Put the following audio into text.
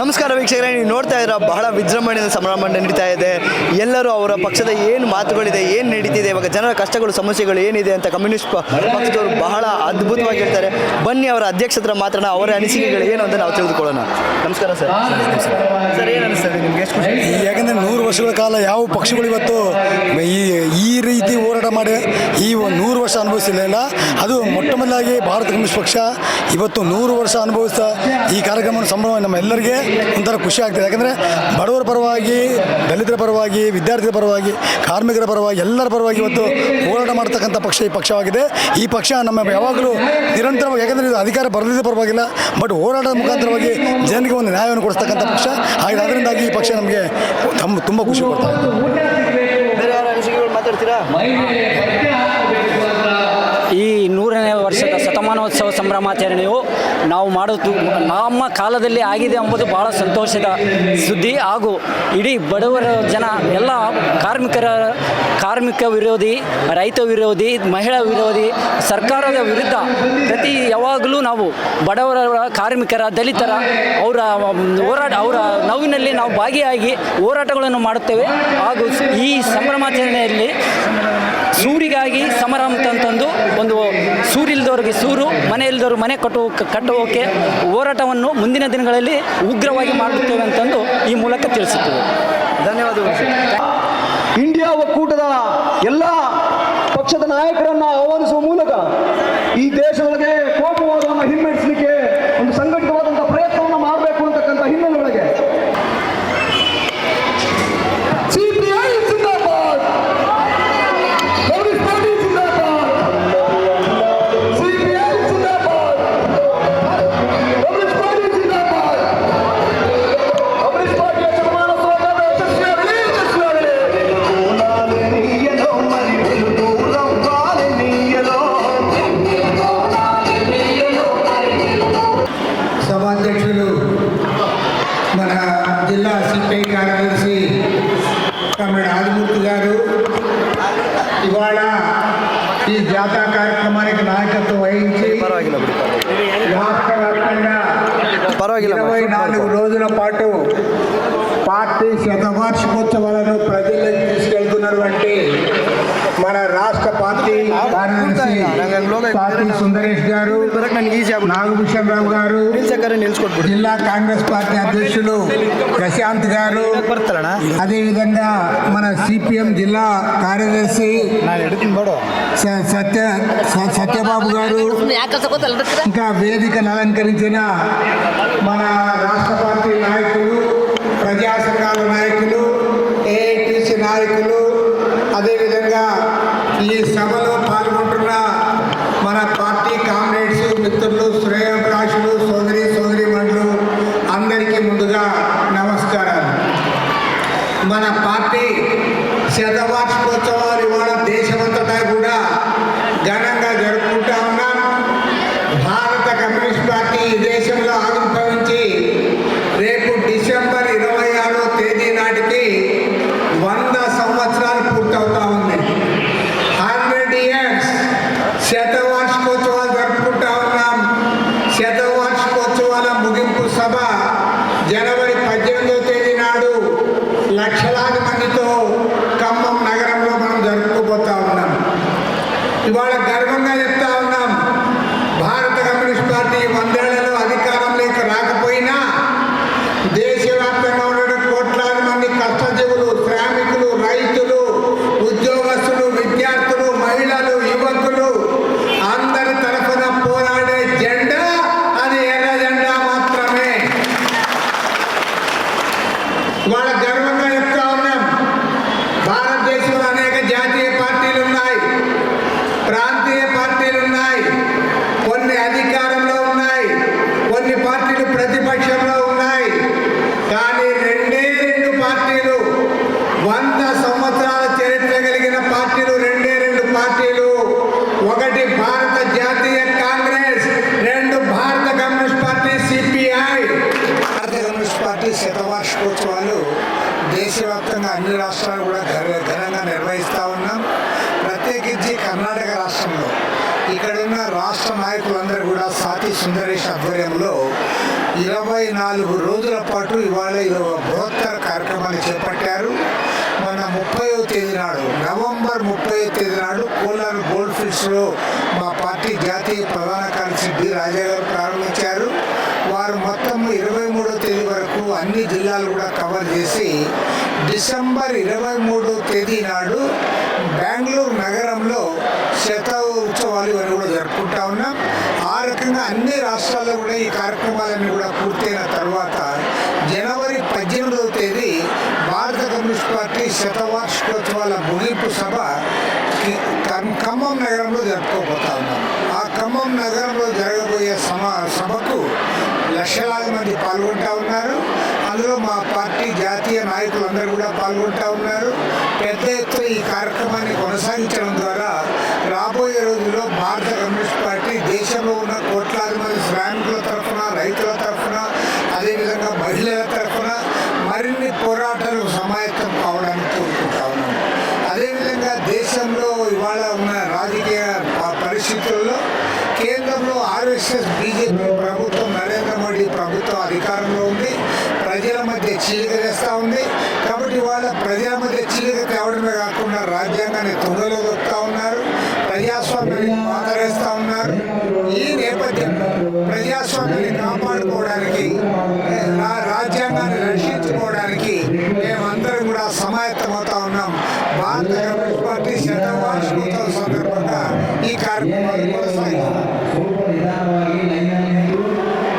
ನಮಸ್ಕಾರ ವೀಕ್ಷಕರೇ, ನೀವು ನೋಡ್ತಾ ಇದ್ರ ಬಹಳ ವಿಜೃಂಭಣೆಯ ಸಂಭ್ರಮ ನಡೀತಾ ಇದೆ. ಎಲ್ಲರೂ ಅವರ ಪಕ್ಷದ ಏನು ಮಾತುಗಳಿದೆ, ಏನು ನಡೀತಿದೆ, ಇವಾಗ ಜನರ ಕಷ್ಟಗಳು, ಸಮಸ್ಯೆಗಳು ಏನಿದೆ ಅಂತ ಕಮ್ಯುನಿಸ್ಟ್ ಪಕ್ಷದವರು ಬಹಳ ಅದ್ಭುತವಾಗಿ ಹೇಳ್ತಾರೆ ಬನ್ನಿ ಅವರ ಅಧ್ಯಕ್ಷತ್ರ ಮಾತ್ರ ಅವರ ಅನಿಸಿಕೆಗಳು ಏನು ಅಂತ ನಾವು ತಿಳಿದುಕೊಳ್ಳೋಣ. ನಮಸ್ಕಾರ ಸರ್. ಸರ್, ಏನು ಅನಿಸ್ತದೆ ನಿಮ್ಗೆ? ಎಷ್ಟು ಯಾಕಂದರೆ ನೂರು ವರ್ಷಗಳ ಕಾಲ ಯಾವ ಪಕ್ಷಗಳು ಇವತ್ತು ಈ ಈ ರೀತಿ ಹೋರಾಟ ಮಾಡಿ, ಈ ನೂರು ವರ್ಷ ಅನುಭವಿಸಲಿಲ್ಲ ಅದು ಮೊಟ್ಟ ಮೊದಲಾಗಿ ಭಾರತ ಕಮ್ಯುನಿಸ್ಟ್ ಪಕ್ಷ ಇವತ್ತು ನೂರು ವರ್ಷ ಅನುಭವಿಸ್ತಾ ಈ ಕಾರ್ಯಕ್ರಮವನ್ನು ಸಂಭ್ರಮ ನಮ್ಮ ಎಲ್ಲರಿಗೆ ಒಂಥರ ಖುಷಿ ಆಗ್ತದೆ. ಯಾಕಂದರೆ ಬಡವರ ಪರವಾಗಿ, ದಲಿತರ ಪರವಾಗಿ, ವಿದ್ಯಾರ್ಥಿಗಳ ಪರವಾಗಿ, ಕಾರ್ಮಿಕರ ಪರವಾಗಿ, ಎಲ್ಲರ ಪರವಾಗಿ ಇವತ್ತು ಹೋರಾಟ ಮಾಡ್ತಕ್ಕಂಥ ಪಕ್ಷ ಈ ಪಕ್ಷವಾಗಿದೆ. ಈ ಪಕ್ಷ ನಮ್ಮ ಯಾವಾಗಲೂ ನಿರಂತರವಾಗಿ, ಯಾಕಂದರೆ ಇದು ಅಧಿಕಾರ ಬರದಿದ್ದ ಪರವಾಗಿಲ್ಲ, ಬಟ್ ಹೋರಾಟದ ಮುಖಾಂತರವಾಗಿ ಜನರಿಗೆ ಒಂದು ನ್ಯಾಯವನ್ನು ಕೊಡಿಸ್ತಕ್ಕಂಥ ಪಕ್ಷ. ಹಾಗೆ ಅದರಿಂದಾಗಿ ಈ ಪಕ್ಷ ನಮಗೆ ತಮ್ಮ ತುಂಬ ಖುಷಿ ಕೊಡ್ತಾ ಇದೆ. ಬೇರೆ ಯಾರ ಮಾತಾಡ್ತೀರಾ ಈ ನೂರನೇ ವರ್ಷದ ಶತಮಾನೋತ್ಸವ ಸಂಭ್ರಮಾಚರಣೆಯು ನಾವು ಮಾಡೋದು ನಮ್ಮ ಕಾಲದಲ್ಲಿ ಆಗಿದೆ ಎಂಬುದು ಬಹಳ ಸಂತೋಷದ ಸುದ್ದಿ. ಹಾಗೂ ಇಡೀ ಬಡವರ ಜನ, ಎಲ್ಲ ಕಾರ್ಮಿಕರ, ಕಾರ್ಮಿಕ ವಿರೋಧಿ, ರೈತ ವಿರೋಧಿ, ಮಹಿಳಾ ವಿರೋಧಿ, ಸರ್ಕಾರದ ವಿರುದ್ಧ ಪ್ರತಿ ಯಾವಾಗಲೂ ನಾವು ಬಡವರ ಕಾರ್ಮಿಕರ, ದಲಿತರ ಅವರ, ಹೋರಾಟ, ಅವರ ನೋವಿನಲ್ಲಿ ನಾವು ಭಾಗಿಯಾಗಿ ಹೋರಾಟಗಳನ್ನು ಮಾಡುತ್ತೇವೆ. ಹಾಗೂ ಈ ಸಂಭ್ರಮಾಚರಣೆಯಲ್ಲಿ ಸೂರಿಗಾಗಿ ಸಮರ ಅಂತಂತಂದು ಒಂದು ಸೂರಿಲ್ದವ್ರಿಗೆ ಸೂರು ಮನೆ ಇಲ್ದವ್ರು ಮನೆ ಕಟ್ಟುವ ಕಟ್ಟುವಕ್ಕೆ ಹೋರಾಟವನ್ನು ಮುಂದಿನ ದಿನಗಳಲ್ಲಿ ಉಗ್ರವಾಗಿ ಮಾಡುತ್ತೇವೆ ಅಂತಂದು ಈ ಮೂಲಕ ತಿಳಿಸುತ್ತೇವೆ. ಧನ್ಯವಾದಗಳು ಇಂಡಿಯಾ ಒಕ್ಕೂಟದ ಎಲ್ಲ ಪಕ್ಷದ ನಾಯಕರನ್ನು ಆಹ್ವಾನಿಸುವ ಮೂಲಕ ಈ ದೇಶದೊಳಗೆ ಕೋಪವಾದವನ್ನು ಹಿಮ್ಮೆಟ್ಟಿಸಲಿಕ್ಕೆ ఇవాళ ఈ జాతా కార్యక్రమానికి నాయకత్వం వహించి రాష్ట్ర వ్యాప్తంగా ఇరవై నాలుగు రోజుల పాటు పార్టీ శతవార్షికోత్సవాలను ప్రజలకు తీసుకెళ్తున్నటువంటి మన రాష్ట్ర పార్టీ కార్యదర్శి సుందరేష్ గారు నాగభూషణరావు గారు జిల్లా కాంగ్రెస్ పార్టీ అధ్యక్షులు ప్రశాంత్ గారు అదేవిధంగా మన సిపిఎం జిల్లా కార్యదర్శి సత్య సత్యబాబు గారు ఇంకా వేదికను అలంకరించిన మన రాష్ట్ర పార్టీ నాయకులు ప్రజా సంఘాల నాయకులు ఏఐటిసి నాయకులు సుందరేష్ ఆధ్వర్యంలో ఇరవై నాలుగు రోజుల పాటు ఇవాళ బృహత్తర కార్యక్రమాన్ని చేపట్టారు. మన ముప్పైవ తేదీ నాడు నవంబర్ ముప్పైవ తేదీ నాడు కోలార్ గోల్డ్ ఫీల్డ్స్లో మా పార్టీ జాతీయ ప్రధాన కార్యదర్శి బి రాజా గారు ప్రారంభించారు. వారు మొత్తం ఇరవై మూడో తేదీ వరకు అన్ని జిల్లాలు కూడా కవర్ చేసి డిసెంబర్ ఇరవై మూడో తేదీ నాడు బెంగళూరు నగరంలో శత ఉత్సవాలు ఇవన్నీ కూడా జరుపుకుంటా ఉన్నాం. రకంగా అన్ని రాష్ట్రాల్లో కూడా ఈ కార్యక్రమాలన్నీ కూడా పూర్తయిన తర్వాత జనవరి పద్దెనిమిదవ తేదీ భారత కమ్యూనిస్ట్ పార్టీ శతవార్షికోత్సవాల ముగింపు సభ ఖమ్మం నగరంలో జరుపుకోబోతా ఉన్నాం. ఆ ఖమ్మం నగరంలో జరగబోయే సమ సభకు లక్షలాది మంది పాల్గొంటా ఉన్నారు. అందులో మా పార్టీ జాతీయ నాయకులందరూ కూడా పాల్గొంటా ఉన్నారు. పెద్ద ఎత్తున ఈ కార్యక్రమాన్ని కొనసాగించడం ద్వారా రాబోయే రోజుల్లో భారత కమ్యూనిస్ట్ పార్టీ దేశంలో ఉన్న కోట్లాది మంది శ్రామికుల తరఫున రైతుల తరఫున అదేవిధంగా మహిళల తరఫున మరిన్ని పోరాటాలు సమాయత్తం కావడానికి కోరుకుంటా ఉన్నాం అదేవిధంగా దేశంలో ఇవాళ ఉన్న రాజకీయ పరిస్థితుల్లో కేంద్రంలో ఆర్ఎస్ఎస్ బీజేపీ ప్రభుత్వం నరేంద్ర మోడీ ప్రభుత్వం అధికారంలో ఉంది. ప్రజల మధ్య చీలిక వేస్తూ ఉంది. కాబట్టి ఇవాళ ప్రజల మధ్య చీలిక తేవడమే కాకుండా రాజ్యాంగాన్ని తొందరలో దొక్కుతా ఉన్నారు. ప్రజాస్వామ్యాన్ని ప్రజాస్వామ్యాన్ని grande